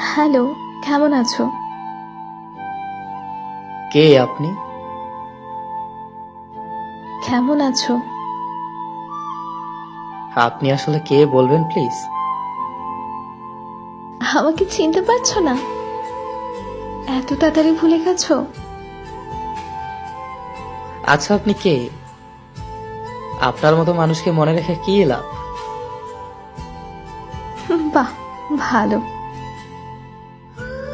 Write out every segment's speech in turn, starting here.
Hello কেমন আছো? কে আপনি? কেমন আছো? আপনি আসলে কে বলবেন প্লিজ? আমাকে চিনতে পারছ না? এত তাড়াতাড়ি ভুলে গেছো? আচ্ছা আপনি কে? আপনার মতো মানুষকে মনে রেখে কি লাভ? বাহ ভালো।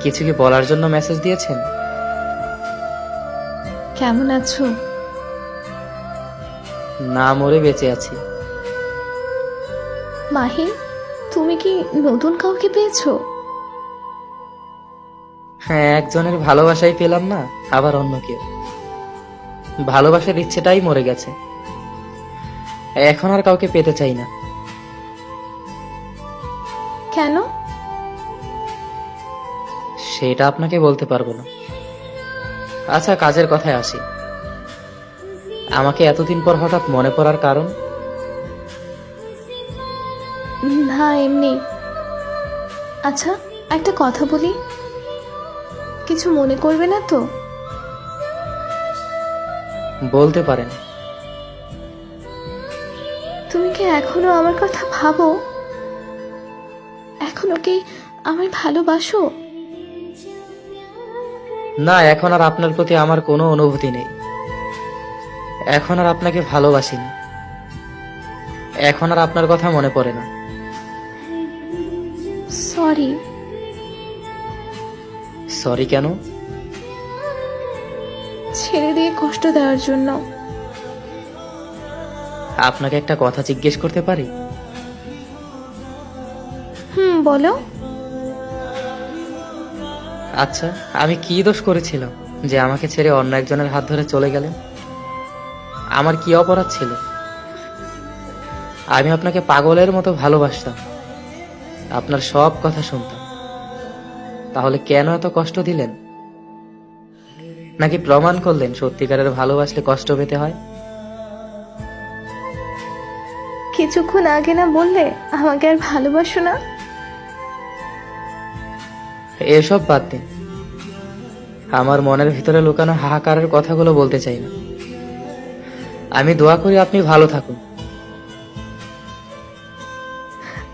কিছু কি বলার জন্য মেসেজ দিয়েছেন? কেমন আছো? না মরে বেঁচে আছি। মাহি তুমি কি নতুন কাউকে পেয়েছ? হ্যাঁ একজনের ভালোবাসাই পেলাম না আবার অন্য কেউ। ভালোবাসার ইচ্ছেটাই মরে গেছে। এখন আর কাউকে পেতে চাই না। কেন? সেটা আপনাকে বলতে পারব না। আচ্ছা কাজের কথায় আসি। আমাকে এতদিন পর হঠাৎ মনে পড়ার কারণ? না এমনি। আচ্ছা একটা কথা বলি। কিছু মনে করবে না তো? বলতে পারেন। তুমি কি এখনও আমার কথা ভাবো? এখনও কি আমায় ভালোবাসো? না এখন আর আপনার প্রতি আমার কোনো অনুভূতি নেই। এখন আর আপনাকে ভালোবাসি না এখন আর আপনার কথা মনে পড়ে না। সরি। সরি কেন? ছেড়ে দিয়ে কষ্ট দেওয়ার জন্য। আপনাকে একটা কথা জিজ্ঞেস করতে পারি? হুম বলো। আচ্ছা আমি কি দোষ করেছিলাম যে আমাকে ছেড়ে অন্য একজনের হাত ধরে চলে গেলেন? আমার কি অপরাধ ছিল? আমি আপনাকে পাগলের মতো ভালোবাসতাম। আপনার সব কথা শুনতাম। তাহলে কেন এত কষ্ট দিলেন? নাকি প্রমাণ করলেন সত্যিকারের ভালোবাসলে কষ্ট পেতে হয়? কিছুক্ষণ আগে না বললে আমাকে আর ভালোবাসো না? এসব বাদ দিন আমার মনের ভিতরে লুকানো হাহাকারের কথাগুলো বলতে চাই না। আমি দোয়া করি আপনি ভালো থাকুন।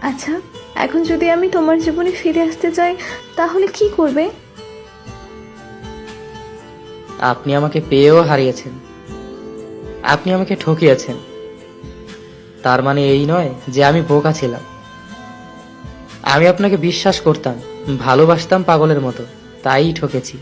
আচ্ছা এখন যদি আমি তোমার জীবনে ফিরে আসতে চাই তাহলে কি করবে? আপনি আমাকে পেয়েও হারিয়েছেন। আপনি আমাকে ঠকিয়েছেন। তার মানে এই নয় যে আমি বোকা ছিলাম। আমি আপনাকে বিশ্বাস করতাম। ভালোবাসতাম পাগলের মতো তাই ঠকেছি।